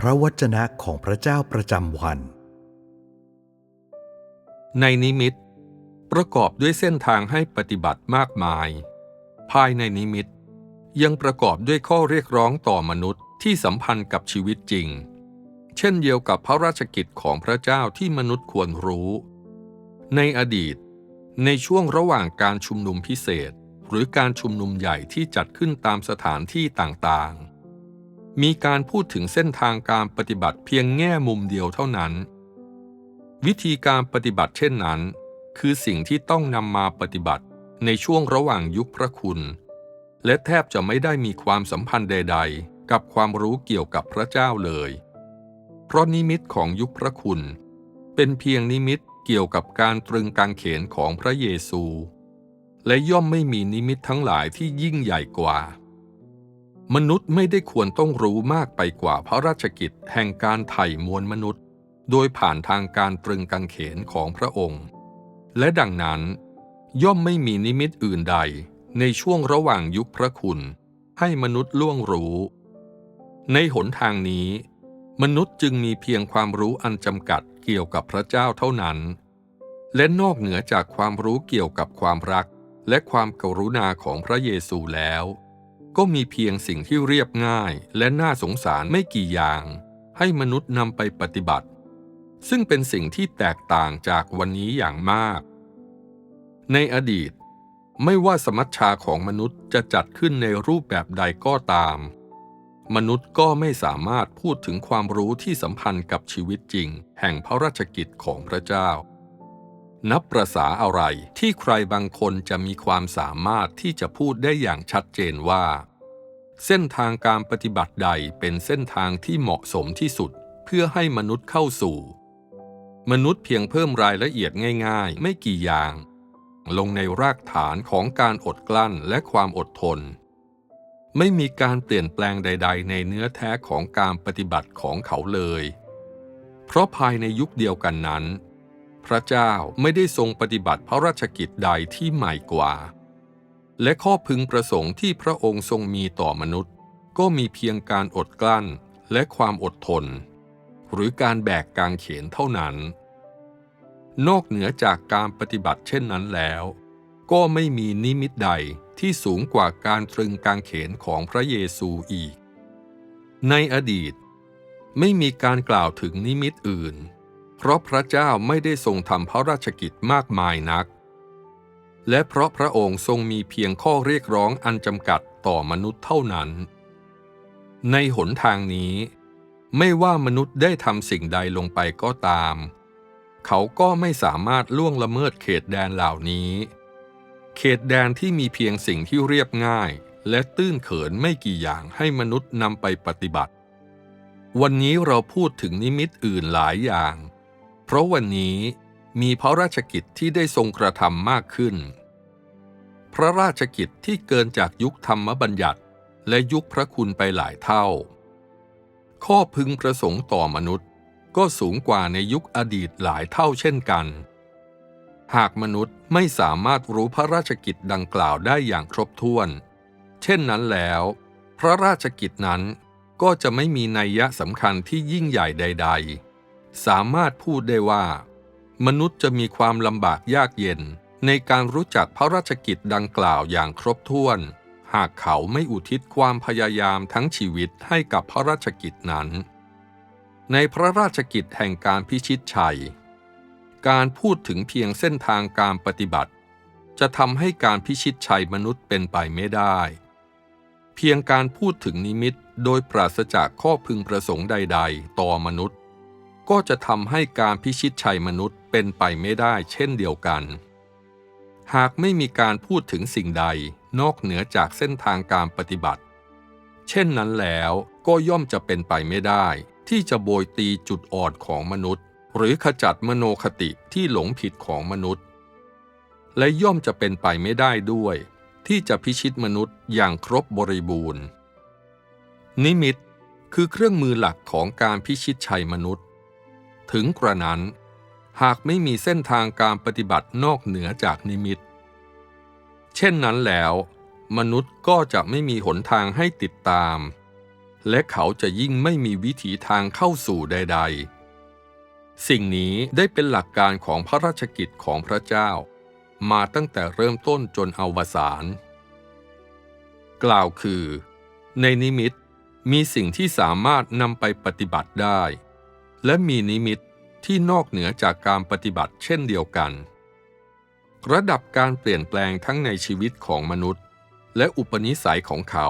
พระวจนะของพระเจ้าประจำวัน ในนิมิต ประกอบด้วยเส้นทางให้ปฏิบัติมากมาย ภายในนิมิต ยังประกอบด้วยข้อเรียกร้องต่อมนุษย์ที่สัมพันธ์กับชีวิตจริง เช่นเดียวกับพระราชกิจของพระเจ้าที่มนุษย์ควรรู้ ในอดีต ในช่วงระหว่างการชุมนุมพิเศษ หรือการชุมนุมใหญ่ที่จัดขึ้นตามสถานที่ต่างๆ มีการพูดถึงเส้นทางการปฏิบัติเพียงแง่มุมเดียวเท่านั้น วิธีการปฏิบัติเช่นนั้น คือสิ่งที่ต้องนำมาปฏิบัติในช่วงระหว่างยุคพระคุณ และแทบจะไม่ได้มีความสัมพันธ์ใด ๆ กับความรู้เกี่ยวกับพระเจ้าเลย เพราะนิมิตของยุคพระคุณ เป็นเพียงนิมิตเกี่ยวกับการตรึงกางเขนของพระเยซู และย่อมไม่มีนิมิตทั้งหลายที่ยิ่งใหญ่กว่า มนุษย์ไม่ได้ควรต้องรู้มากไปกว่าพระราชกิจแห่งการไถ่มวลมนุษย์ โดยผ่านทางการตรึงกางเขนของพระองค์ และดังนั้น ย่อมไม่มีนิมิตอื่นใดในช่วงระหว่างยุคพระคุณ ให้มนุษย์ล่วงรู้ ในหนทางนี้ มนุษย์จึงมีเพียงความรู้อันจำกัดเกี่ยวกับพระเจ้าเท่านั้น และนอกเหนือจากความรู้เกี่ยวกับความรักและความกรุณาของพระเยซูแล้ว ก็มีเพียงสิ่งที่เรียบง่ายและน่าสงสารไม่กี่อย่าง ให้มนุษย์นำไปปฏิบัติ ซึ่งเป็นสิ่งที่แตกต่างจากวันนี้อย่างมาก ในอดีต ไม่ว่าสมัชชาของมนุษย์จะจัดขึ้นในรูปแบบใดก็ตาม มนุษย์ก็ไม่สามารถพูดถึงความรู้ที่สัมพันธ์กับชีวิตจริง แห่งพระราชกิจของพระเจ้า นับประษาอะไรที่ใครบางคนจะมีความสามารถที่จะพูดได้อย่างชัดเจนว่า เส้นทางการปฏิบัติใดเป็นเส้นทางที่เหมาะสมที่สุด เพื่อให้มนุษย์เข้าสู่ มนุษย์เพียงเพิ่มรายละเอียดง่ายๆ ไม่กี่อย่าง ลงในรากฐานของการอดกลั้นและความอดทน ไม่มีการเปลี่ยนแปลงใด ๆ ในเนื้อแท้ของการปฏิบัติของเขาเลย เพราะภายในยุคเดียวกันนั้น พระเจ้าไม่ได้ทรงปฏิบัติพระราชกิจใดที่ใหม่กว่า และข้อพึงประสงค์ที่พระองค์ทรงมีต่อมนุษย์ ก็มีเพียงการอดกลั้นและความอดทน หรือการแบกกางเขนเท่านั้น นอกเหนือจากการปฏิบัติเช่นนั้นแล้ว ก็ไม่มีนิมิตใดที่สูงกว่าการตรึงกางเขนของพระเยซูอีก ในอดีต ไม่มีการกล่าวถึงนิมิตอื่น เพราะพระเจ้าไม่ได้ทรงทำพระราชกิจมากมายนัก และเพราะพระองค์ทรงมีเพียงข้อเรียกร้องอันจำกัดต่อมนุษย์เท่านั้น ในหนทางนี้ ไม่ว่ามนุษย์ได้ทำสิ่งใดลงไปก็ตาม เขาก็ไม่สามารถล่วงละเมิดเขตแดนเหล่านี้ เขตแดนที่มีเพียงสิ่งที่เรียบง่าย และตื้นเขินไม่กี่อย่างให้มนุษย์นำไปปฏิบัติ วันนี้เราพูดถึงนิมิตอื่นหลายอย่าง เพราะวันนี้มีพระราชกิจที่ได้ทรงกระทำมากขึ้น พระราชกิจที่เกินจากยุคธรรมบัญญัติและยุคพระคุณไปหลายเท่า ข้อพึงประสงค์ต่อมนุษย์ก็สูงกว่าในยุคอดีตหลายเท่าเช่นกัน หากมนุษย์ไม่สามารถรู้พระราชกิจดังกล่าวได้อย่างครบถ้วน เช่นนั้นแล้ว พระราชกิจนั้นก็จะไม่มีนัยยะสำคัญที่ยิ่งใหญ่ใด ๆ สามารถพูดได้ว่า มนุษย์จะมีความลำบากยากเย็น ในการรู้จักพระราชกิจดังกล่าวอย่างครบถ้วน หากเขาไม่อุทิศความพยายามทั้งชีวิตให้กับพระราชกิจนั้น ในพระราชกิจแห่งการพิชิตชัย การพูดถึงเพียงเส้นทางการปฏิบัติ จะทำให้การพิชิตชัยมนุษย์เป็นไปไม่ได้ เพียงการพูดถึงนิมิตโดยปราศจากข้อพึงประสงค์ใด ๆ ต่อมนุษย์ ก็จะทำให้การพิชิตชัยมนุษย์เป็นไปไม่ได้เช่นเดียวกัน หากไม่มีการพูดถึงสิ่งใดนอกเหนือจากเส้นทางการปฏิบัติ เช่นนั้นแล้วก็ย่อมจะเป็นไปไม่ได้ ที่จะโบยตีจุดอ่อนของมนุษย์ หรือขจัดมโนคติที่หลงผิดของมนุษย์ และย่อมจะเป็นไปไม่ได้ด้วย ที่จะพิชิตมนุษย์อย่างครบบริบูรณ์ นิมิตคือเครื่องมือหลักของการพิชิตชัยมนุษย์ ถึงกระนั้น หากไม่มีเส้นทางการปฏิบัตินอกเหนือจากนิมิต เช่นนั้นแล้ว มนุษย์ก็จะไม่มีหนทางให้ติดตาม และเขาจะยิ่งไม่มีวิถีทางเข้าสู่ใด ๆ สิ่งนี้ได้เป็นหลักการของพระราชกิจของพระเจ้า มาตั้งแต่เริ่มต้นจนอวสานกล่าวคือ ในนิมิตมีสิ่งที่สามารถนำไปปฏิบัติได้ และมีนิมิตที่นอกเหนือจากการปฏิบัติเช่นเดียวกัน ระดับการเปลี่ยนแปลงทั้งในชีวิตของมนุษย์ และอุปนิสัยของเขา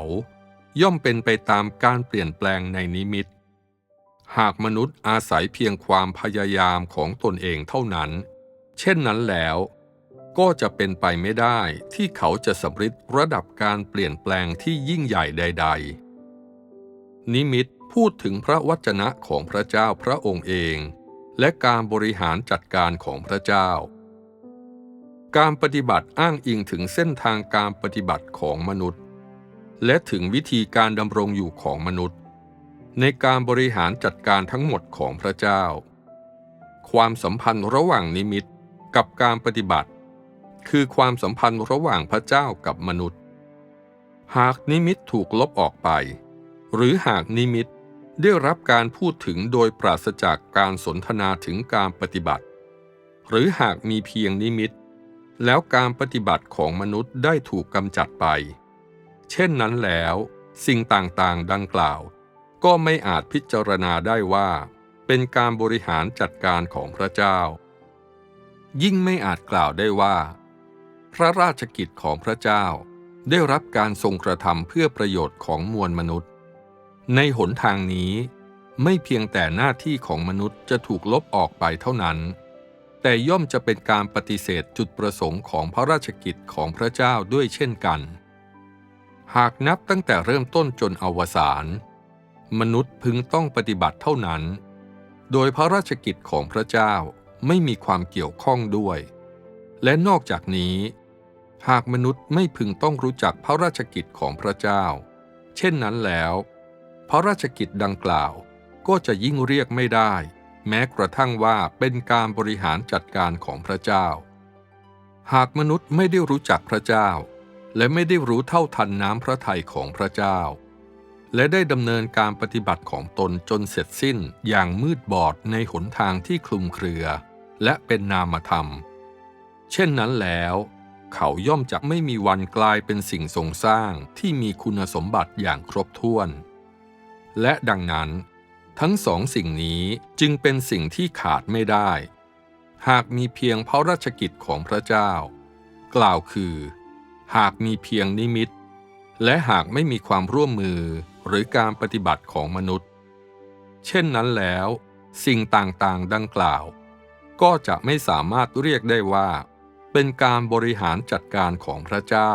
ย่อมเป็นไปตามการเปลี่ยนแปลงในนิมิต หากมนุษย์อาศัยเพียงความพยายามของตนเองเท่านั้น เช่นนั้นแล้วก็จะเป็นไปไม่ได้ที่เขาจะสำเร็จระดับการเปลี่ยนแปลงที่ยิ่งใหญ่ใด ๆ นิมิต พูดถึงพระวจนะของพระเจ้าพระองค์เอง และการบริหารจัดการของพระเจ้า การปฏิบัติอ้างอิงถึงเส้นทางการปฏิบัติของมนุษย์ และถึงวิธีการดำรงอยู่ของมนุษย์ ในการบริหารจัดการทั้งหมดของพระเจ้า ความสัมพันธ์ระหว่างนิมิตกับการปฏิบัติ คือความสัมพันธ์ระหว่างพระเจ้ากับมนุษย์ หากนิมิตถูกลบออกไป หรือหากนิมิต ได้รับการพูดถึงโดยปราศจากการสนทนาถึงการปฏิบัติ หรือหากมีเพียงนิมิต แล้วการปฏิบัติของมนุษย์ได้ถูกกำจัดไป เช่นนั้นแล้ว สิ่งต่างๆ ดังกล่าว ก็ไม่อาจพิจารณาได้ว่า เป็นการบริหารจัดการของพระเจ้า ยิ่งไม่อาจกล่าวได้ว่า พระราชกิจของพระเจ้าได้รับการทรงกระทำเพื่อประโยชน์ของมวลมนุษย์ ในหนทางนี้ไม่เพียงแต่หน้าที่ของมนุษย์จะถูกลบออกไปเท่านั้น แต่ย่อมจะเป็นการปฏิเสธจุดประสงค์ของพระราชกิจของพระเจ้าด้วยเช่นกัน หากนับตั้งแต่เริ่มต้นจนอวสานมนุษย์พึงต้องปฏิบัติเท่านั้น โดยพระราชกิจของพระเจ้าไม่มีความเกี่ยวข้องด้วย และนอกจากนี้ หากมนุษย์ไม่พึงต้องรู้จักพระราชกิจของพระเจ้า เช่นนั้นแล้ว พระราชกิจดังกล่าวก็จะยิ่งเรียกไม่ได้ แม้กระทั่งว่าเป็นการบริหารจัดการของพระเจ้า หากมนุษย์ไม่ได้รู้จักพระเจ้า และไม่ได้รู้เท่าทันน้ำพระทัยของพระเจ้า และได้ดำเนินการปฏิบัติของตนจนเสร็จสิ้นอย่างมืดบอดในหนทางที่คลุมเครือ และเป็นนามธรรม เช่นนั้นแล้วเขาย่อมจะไม่มีวันกลายเป็นสิ่งทรงสร้างที่มีคุณสมบัติอย่างครบถ้วน และดังนั้น ทั้งสองสิ่งนี้จึงเป็นสิ่งที่ขาดไม่ได้ หากมีเพียงพระราชกิจของพระเจ้า กล่าวคือ หากมีเพียงนิมิต และหากไม่มีความร่วมมือหรือการปฏิบัติของมนุษย์ เช่นนั้นแล้ว สิ่งต่างๆดังกล่าว ก็จะไม่สามารถเรียกได้ว่า เป็นการบริหารจัดการของพระเจ้า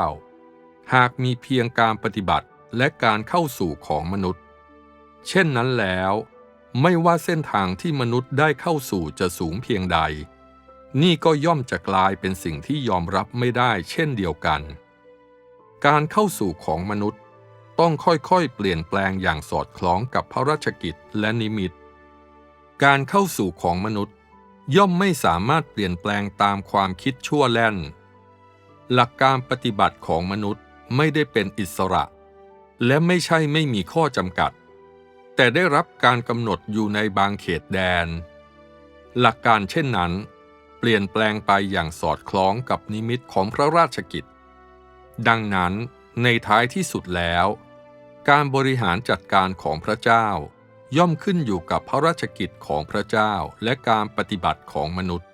หากมีเพียงการปฏิบัติและการเข้าสู่ของมนุษย์ เช่นนั้นแล้ว ไม่ว่าเส้นทางที่มนุษย์ได้เข้าสู่จะสูงเพียงใด นี่ก็ย่อมจะกลายเป็นสิ่งที่ยอมรับไม่ได้เช่นเดียวกัน การเข้าสู่ของมนุษย์ต้องค่อยๆ เปลี่ยนแปลงอย่างสอดคล้องกับพระราชกิจและนิมิต การเข้าสู่ของมนุษย์ ย่อมไม่สามารถเปลี่ยนแปลงตามความคิดชั่วแล่น หลักการปฏิบัติของมนุษย์ไม่ได้เป็นอิสระ และไม่ใช่ไม่มีข้อจำกัด แต่ได้รับการกำหนดอยู่ในบางเขตแดน หลักการเช่นนั้น เปลี่ยนแปลงไปอย่างสอดคล้องกับนิมิตของพระราชกิจ ดังนั้นในท้ายที่สุดแล้ว การบริหารจัดการของพระเจ้า ย่อมขึ้นอยู่กับพระราชกิจของพระเจ้าและการปฏิบัติของมนุษย์